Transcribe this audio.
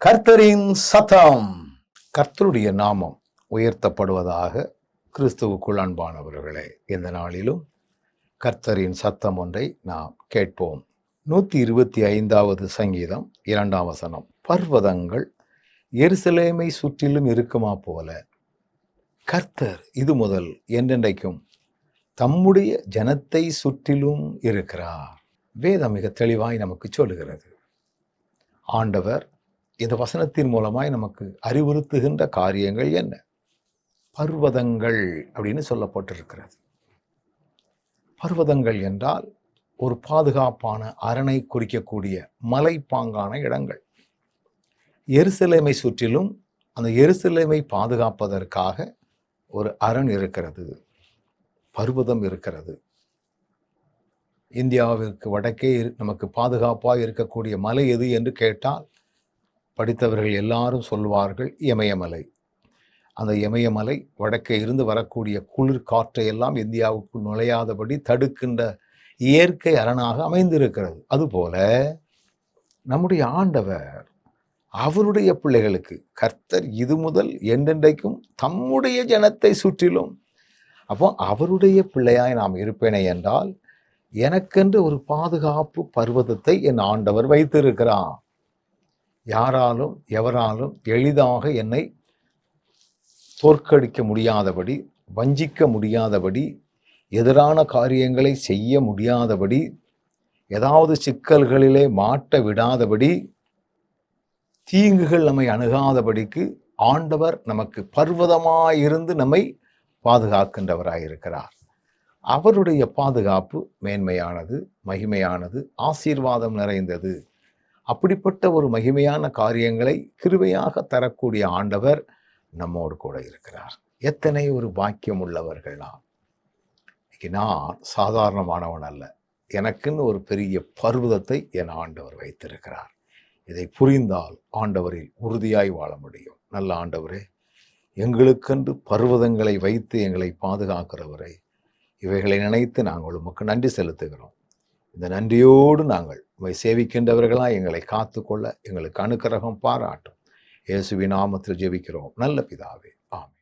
கர்த்தரின் சத்தம். கர்த்தருடைய நாமம் உயர்த்தப்படுவதாக கிறிஸ்துவுக்குள் அன்பானவர்களே இந்த நாளிலும் கர்த்தரின் சத்தம் ஒன்றை நாம் கேட்போம். நூற்றி இருபத்தி ஐந்தாவது சங்கீதம் இரண்டாம் வசனம். பர்வதங்கள் எருசலேமை சுற்றிலும் இருக்குமா போல கர்த்தர் இது முதல் என்றென்றைக்கும் தம்முடைய ஜனத்தை சுற்றிலும் இருக்கிறார். வேதம் மிக தெளிவாய் நமக்கு சொல்லுகிறது. ஆண்டவர் இந்த வசனத்தின் மூலமாய் நமக்கு அறிவுறுத்துகின்ற காரியங்கள் என்ன? பர்வதங்கள் அப்படின்னு சொல்லப்பட்டிருக்கிறது. பர்வதங்கள் என்றால் ஒரு பாதுகாப்பான அரணை குறிக்கக்கூடிய மலைப்பாங்கான இடங்கள். எருசலேமை சுற்றிலும் அந்த எருசலேமை பாதுகாப்பதற்காக ஒரு அரண் இருக்கிறது. பர்வதம் இருக்கிறது. இந்தியாவிற்கு வடக்கே இரு- நமக்கு பாதுகாப்பாக இருக்கக்கூடிய மலை எது என்று கேட்டால் படித்தவர்கள் எல்லாரும் சொல்வார்கள் இமயமலை. அந்த இமயமலை வடக்கே இருந்து வரக்கூடிய குளிர் காற்றை எல்லாம் இந்தியாவுக்குள் நுழையாதபடி தடுக்கின்ற இயற்கை அரணாக அமைந்திருக்கிறது. அதுபோல நம்முடைய ஆண்டவர் அவருடைய பிள்ளைகளுக்கு கர்த்தர் இது முதல் என்றென்றைக்கும் தம்முடைய ஜனத்தை சுற்றிலும். அப்போ அவருடைய பிள்ளையாய் நாம் இருப்பேனே என்றால் எனக்கென்று ஒரு பாதுகாப்பு பர்வதத்தை என் ஆண்டவர் வைத்திருக்கிறான் யாராலும் எவராலும் எளிதாக என்னை தோற்கடிக்க முடியாதபடி வஞ்சிக்க முடியாதபடி எதிரான காரியங்களை செய்ய முடியாதபடி ஏதாவது சிக்கல்களிலே மாட்ட விடாதபடி தீங்குகள் நம்மை அணுகாதபடிக்கு ஆண்டவர் நமக்கு பர்வதமாயிருந்து நம்மை பாதுகாக்கின்றவராயிருக்கிறார். அவருடைய பாதுகாப்பு மேன்மையானது மகிமையானது ஆசீர்வாதம் நிறைந்தது. அப்படிப்பட்ட ஒரு மகிமையான காரியங்களை கிருவையாக தரக்கூடிய ஆண்டவர் நம்மோடு கூட இருக்கிறார். எத்தனை ஒரு பாக்கியம் உள்ளவர்கள் இன்னைக்கு நான் சாதாரணமானவன் அல்ல. எனக்குன்னு ஒரு பெரிய பர்வதத்தை என் ஆண்டவர் வைத்திருக்கிறார். இதை புரிந்தால் ஆண்டவரில் உறுதியாய் வாழ முடியும். நல்ல ஆண்டவரே எங்களுக்கென்று பர்வதங்களை வைத்து எங்களை பாதுகாக்கிறவரை இவைகளை நினைத்து நாங்கள் உமக்கு நன்றி செலுத்துகிறோம். இந்த நன்றியோடு நாங்கள் உம்மை சேவிக்கின்றவர்களாக எங்களை காத்துக்கொள்ள எங்களுக்கு அனுக்கிரகம் பாராட்டும். இயேசுவி நாமத்தில் ஜெபிக்கிறோம். நல்ல பிதாவே. ஆமே